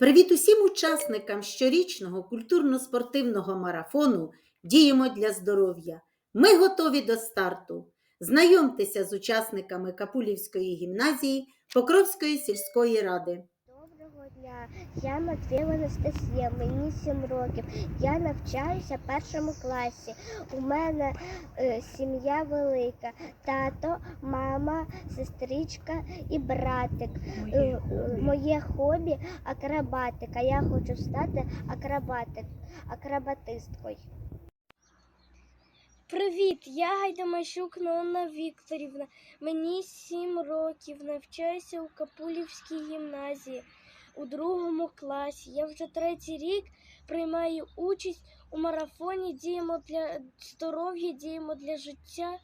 Привіт усім учасникам щорічного культурно-спортивного марафону Діємо для здоров'я. Ми готові до старту. Знайомтеся з учасниками Капулівської гімназії Покровської сільської ради. Дня, я Матвієва Анастасія, мені 7 років. Я навчаюся в першому класі. У мене е, сім'я велика. Тато, мама, сестричка і братик. Е, е, Моє хобі акробатика. Я хочу стати акробатик, акробатисткою. Привіт, я Гайдамащук Нонна Вікторівна. Мені сім років. Навчаюся у Капулівській гімназії у другому класі. Я вже третій рік приймаю участь у марафоні Діємо для здоров'я, діємо для життя.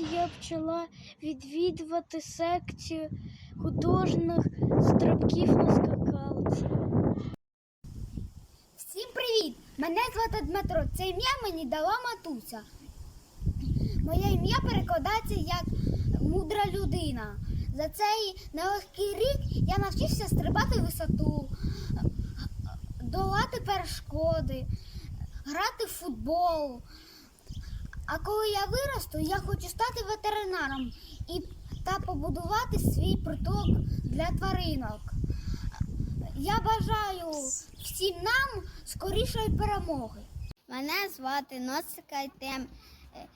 Році я почала відвідувати секцію художніх стрибків на скакалці. Всім привіт! Мене звати Дмитро. Це ім'я мені дала матуся. Моє ім'я перекладається як мудра людина. За цей нелегкий рік я навчився стрибати висоту, долати перешкоди, грати в футбол. А коли я виросту, я хочу стати ветеринаром і та побудувати свій притулок для тваринок. Я бажаю всім нам скорішої перемоги. Мене звати Ноцика Артем. Е,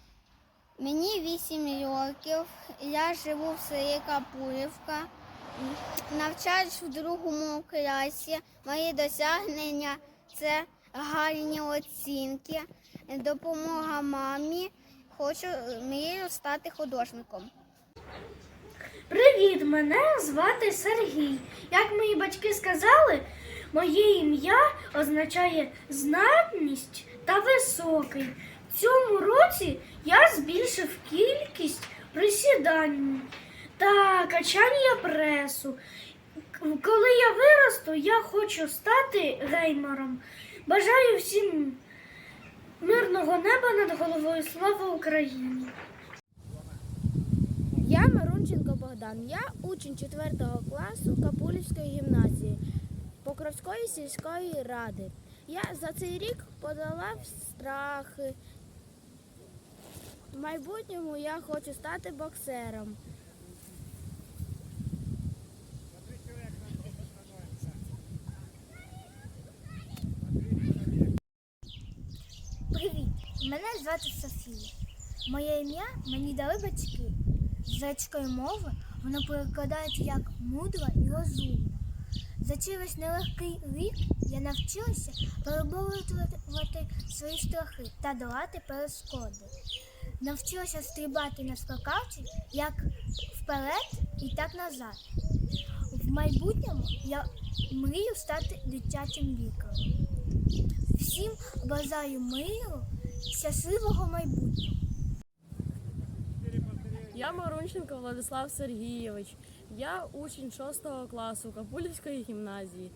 Мені 8 років. Я живу в селі Капулівка. М, Навчаюсь в другому класі. Мої досягнення це гарні оцінки, допомога мамі. Хочу мрію стати художником. Привіт, мене звати Сергій. Як мої батьки сказали, моє ім'я означає знатність та високий. В цьому році я збільшив кількість присідань та качання пресу. Коли я виросту, я хочу стати геймером. Бажаю всім мирного неба над головою. Слава Україні! Я Марунченко Богдан. Я учень 4 класу Капулівської гімназії Покровської сільської ради. Я за цей рік подолав страхи. В майбутньому я хочу стати боксером. Привіт! Мене звати Софія. Моє ім'я мені дали батьки. З грецької мови воно перекладається як мудра і розумна. За весь нелегкий рік я навчилася переборювати свої страхи та долати перешкоди. Навчилася стрибати на скакалці як вперед і так назад. В майбутньому я мрію стати дитячим лікарем. Всім бажаю миру, щасливого майбутнього. Я Марунченко Владислав Сергійович. Я учень 6 класу Капулівської гімназії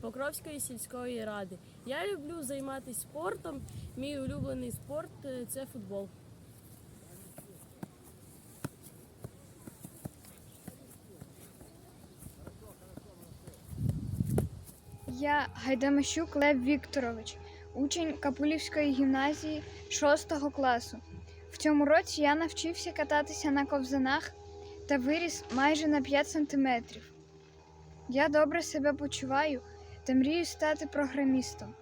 Покровської сільської ради. Я люблю займатися спортом. Мій улюблений спорт е, це футбол. Я Гайдамащук Лев Вікторович, учень Капулівської гімназії 6 класу. В цьому році я навчився кататися на ковзанах та виріс майже на 5 сантиметрів. Я добре себе почуваю та мрію стати програмістом.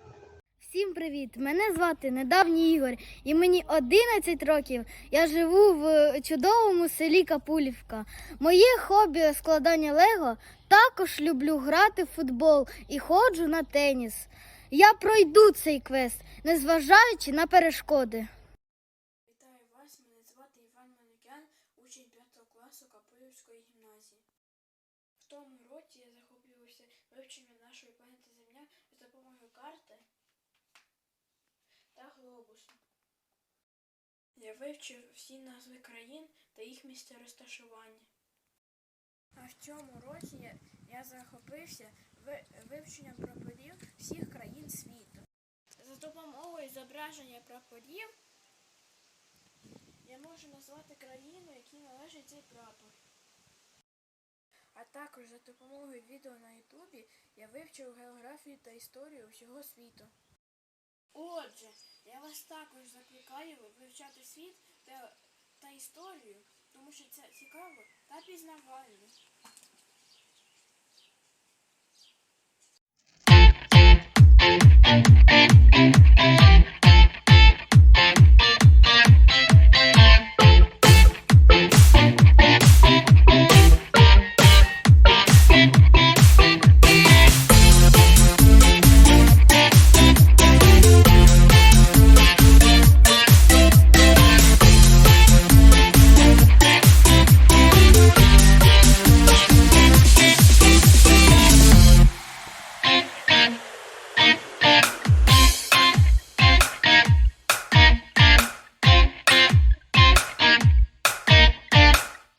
Всім привіт! Мене звати Недавній Ігор, і мені 11 років. Я живу в чудовому селі Капулівка. Моє хобі складання Лего. Також люблю грати в футбол і ходжу на теніс. Я пройду цей квест, незважаючи на перешкоди. Вітаю вас, мене звати Іван Манукян, учень 5 класу Капилівської гімназії. В тому році я захоплювався вивченням нашої планети Земля за допомогою карти та глобусу. Я вивчив всі назви країн та їх місця розташування. А в цьому році я, я захопився ви- вивченням прапорів всіх країн зображення прапорів я можу назвати країну, якій належить цей прапор. А також за допомогою відео на Ютубі я вивчив географію та історію всього світу. Отже, я вас також закликаю вивчати світ та, та історію, тому що це цікаво та пізнавально.